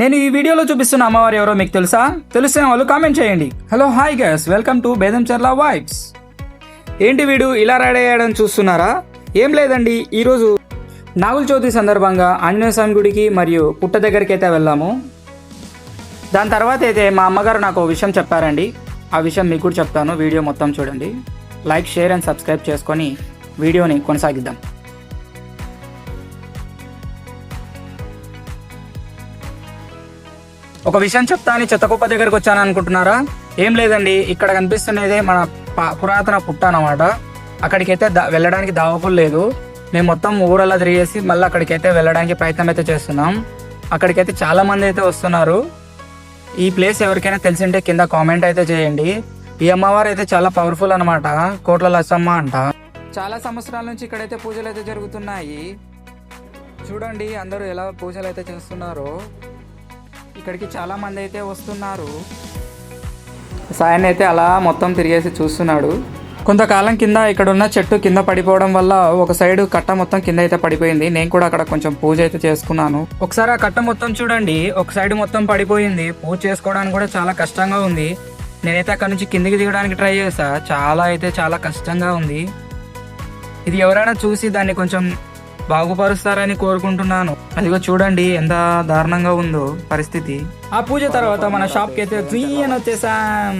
నేను ఈ వీడియోలో చూపిస్తున్న అమ్మవారు ఎవరో మీకు తెలుసా? తెలిసిన వాళ్ళు కామెంట్ చేయండి. Hello hi guys welcome to Bedancharla vibes ఏంటి వీడు ఇలా రెడీ చూస్తున్నారా? ఏం లేదండి ఈరోజు నాగుల చవితి సందర్భంగా ఆంజనేయ స్వామి గుడికి మరియు పుట్ట దగ్గరికి అయితే వెళ్ళాము దాని తర్వాత అయితే మా అమ్మగారు నాకు ఒక విషయం చెప్పారండి. ఆ విషయం మీకు కూడా చెప్తాను వీడియో మొత్తం చూడండి. లైక్ షేర్ అండ్ సబ్స్క్రైబ్ చేసుకొని వీడియోని కొనసాగిద్దాం. ఒక విషయం చెప్తా అని చెత్తకుప్ప దగ్గరకు వచ్చాను అనుకుంటున్నారా? ఏం లేదండి ఇక్కడ కనిపిస్తున్నదే మన పురాతన పుట్ట అనమాట అక్కడికైతే దా- వెళ్ళడానికి దావకులు లేదు. మేము మొత్తం ఊరల్లా తిరిగేసి మళ్ళీ అక్కడికైతే వెళ్ళడానికి ప్రయత్నం అయితే చేస్తున్నాం. అక్కడికైతే చాలా మంది అయితే వస్తున్నారు. ఈ ప్లేస్ ఎవరికైనా తెలిసింటే కింద కామెంట్ అయితే చేయండి. ఈ అమ్మవారు అయితే చాలా పవర్ఫుల్ అనమాట కోట్ల లచ్చమ్మ అంట. చాలా సంవత్సరాల నుంచి ఇక్కడైతే పూజలు అయితే జరుగుతున్నాయి. చూడండి అందరూ ఎలా పూజలు అయితే చేస్తున్నారో. ఇక్కడికి చాలా మంది అయితే వస్తున్నారు. సాయన్ అయితే అలా మొత్తం తిరిగేసి చూస్తున్నాడు. కొంతకాలం కింద ఇక్కడ ఉన్న చెట్టు కింద పడిపోవడం వల్ల ఒక సైడ్ కట్ట మొత్తం కింద అయితే పడిపోయింది. నేను కూడా అక్కడ కొంచెం పూజ అయితే చేసుకున్నాను. ఒకసారి ఆ కట్ట మొత్తం చూడండి. ఒక సైడ్ మొత్తం పడిపోయింది. పూజ చేసుకోవడానికి కూడా చాలా కష్టంగా ఉంది. నేనైతే అక్కడ నుంచి కిందికి దిగడానికి ట్రై చేసా చాలా అయితే చాలా కష్టంగా ఉంది. ఇది ఎవరైనా చూసి దాన్ని కొంచెం బాగుపరుస్తారని కోరుకుంటున్నాను. అదిగో చూడండి ఎంత దారుణంగా ఉందో పరిస్థితి. ఆ పూజ తర్వాత మన షాప్కి అయితే వచ్చేసాం.